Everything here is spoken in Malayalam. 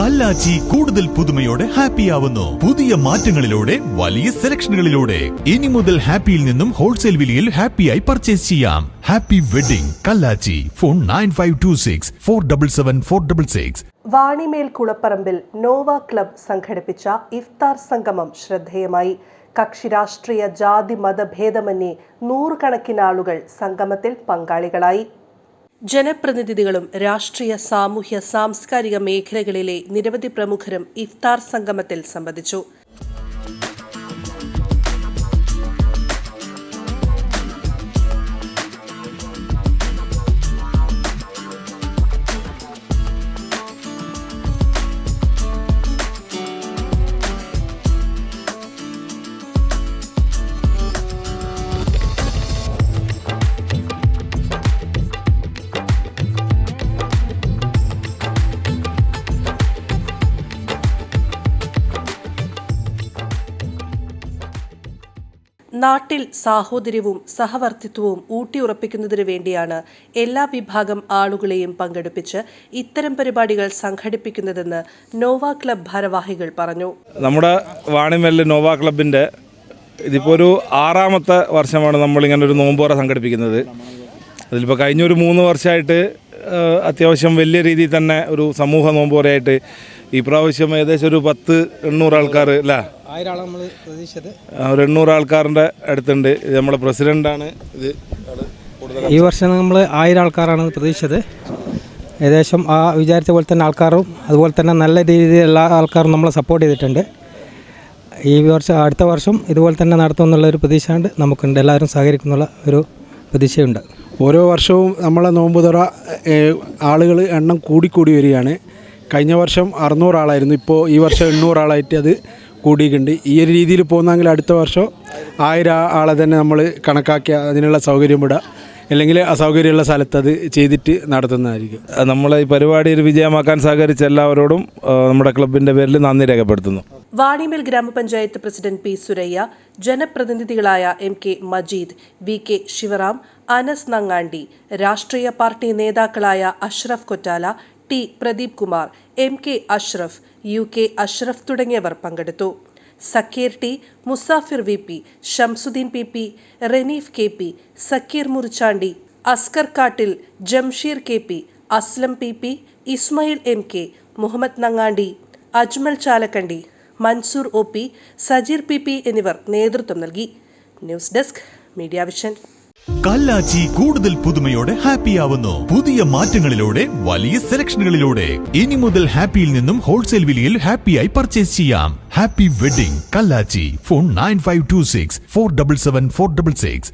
കല്ലാച്ചി കൂടുതൽ പുതുമയോടെ ഹാപ്പി ആവുന്നു. പുതിയ മാറ്റങ്ങളിലൂടെ വലിയ സെലക്ഷനുകളിലൂടെ ഇനി മുതൽ ഹാപ്പിയിൽ നിന്നും ഹോൾസെയിൽ വിലയിൽ ഹാപ്പിയായി പർച്ചേസ് ചെയ്യാം. Happy wedding Kallachi. Phone nine five two six four double seven four double six Vanimel കുളപ്പറമ്പിൽ Nova club സംഘടിപ്പിച്ച ഇഫ്താർ സംഗമം ശ്രദ്ധേയമായി. കക്ഷി രാഷ്ട്രീയ ജാതി മതഭേദമന്യേ നൂറുകണക്കിന് ആളുകൾ സംഗമത്തിൽ പങ്കാളികളായി. ജനപ്രതിനിധികളും രാഷ്ട്രീയ സാമൂഹ്യ സാംസ്കാരിക മേഖലകളിലെ നിരവധി പ്രമുഖരും ഇഫ്താർ സംഗമത്തിൽ സംബന്ധിച്ചു. നാട്ടിൽ സാഹോദര്യവും സഹവർത്തിത്വവും ഊട്ടിയുറപ്പിക്കുന്നതിനു വേണ്ടിയാണ് എല്ലാ വിഭാഗം ആളുകളെയും പങ്കെടുപ്പിച്ച് ഇത്തരം പരിപാടികൾ സംഘടിപ്പിക്കുന്നതെന്ന് നോവ ക്ലബ് ഭാരവാഹികൾ പറഞ്ഞു. നമ്മുടെ വാണിമല്ല് നോവ ക്ലബിന്റെ ഇതിപ്പോൾ ഒരു ആറാമത്തെ വർഷമാണ് നമ്മളിങ്ങനെ ഒരു നോമ്പോറ സംഘടിപ്പിക്കുന്നത്. അതിലിപ്പോൾ കഴിഞ്ഞ ഒരു മൂന്ന് വർഷമായിട്ട് അത്യാവശ്യം വലിയ രീതിയിൽ തന്നെ ഒരു സമൂഹ നോമ്പോരായിട്ട് ഈ പ്രാവശ്യം ഏകദേശം ഒരു പത്ത് എണ്ണൂറ് ആൾക്കാർ അല്ല? ഒരു എണ്ണൂറ് ആൾക്കാരുടെ അടുത്തുണ്ട്. ഇത് നമ്മുടെ പ്രസിഡന്റാണ് ഇത് ഈ വർഷം നമ്മൾ ആയിരം ആൾക്കാരാണ് പ്രതീക്ഷിച്ചത്. ഏകദേശം ആ വിചാരിച്ച പോലെ തന്നെ ആൾക്കാരും അതുപോലെ തന്നെ നല്ല രീതിയിലുള്ള എല്ലാ ആൾക്കാരും നമ്മളെ സപ്പോർട്ട് ചെയ്തിട്ടുണ്ട്. ഈ വർഷം അടുത്ത വർഷം ഇതുപോലെ തന്നെ നടത്തുമെന്നുള്ള ഒരു പ്രതീക്ഷയുണ്ട്. നമുക്കുണ്ട്. എല്ലാവരും സഹകരിക്കുന്നുള്ള ഒരു പ്രതീക്ഷയുണ്ട്. ഓരോ വർഷവും നമ്മളെ നോമ്പ് ആളുകൾ എണ്ണം കൂടിക്കൂടി വരികയാണ്. കഴിഞ്ഞ വർഷം അറുന്നൂറാളായിരുന്നു. ഇപ്പോൾ ഈ വർഷം എണ്ണൂറാളായിട്ട് അത് കൂടിയിട്ടുണ്ട്. ഈ ഒരു രീതിയിൽ പോകുന്നെങ്കിൽ അടുത്ത വർഷം ആയിരം ആളെ തന്നെ നമ്മൾ കണക്കാക്കി അതിനുള്ള സൗകര്യം വിടുക അല്ലെങ്കിൽ അസൗകര്യമുള്ള സ്ഥലത്ത് അത് ചെയ്തിട്ട് നടത്തുന്നതായിരിക്കും. നമ്മളെ ഈ പരിപാടി ഒരു വിജയമാക്കാൻ സഹകരിച്ച എല്ലാവരോടും നമ്മുടെ ക്ലബിന്റെ പേരിൽ നന്ദി രേഖപ്പെടുത്തുന്നു. വാണിമേൽ ഗ്രാമപഞ്ചായത്ത് president P Suraiya ജനപ്രതിനിധികളായ M K Majeed V K Sivaram Anas Nangandi രാഷ്ട്രീയ പാർട്ടി നേതാക്കളായ Ashraf Kottala T Pradeep Kumar M K Ashraf U K Ashraf തുടങ്ങിയവർ പങ്കെടുത്തു. Zakir T Musafir V P Shamsuddin P P Reneef K P Zakir Murichandi Askar Kattil Jamsheer K P Aslam P P Ismail M K Muhammad Nangandi Ajmal Chalakkandi Mansoor O P Sajeer P P എന്നിവർ നേതൃത്വം നൽകി. News desk media vision. Kallachi കൂടുതൽ പുതുമയോടെ ഹാപ്പി ആവുന്നു പുതിയ മാറ്റങ്ങളിലൂടെ വലിയ സെലക്ഷനുകളിലൂടെ. ഇനി മുതൽ ഹാപ്പിയിൽ നിന്നും ഹോൾസെയിൽ വിലയിൽ ഹാപ്പിയായി പർച്ചേസ് ചെയ്യാം. Happy wedding Kallachi. Phone nine five two six four double seven four double six.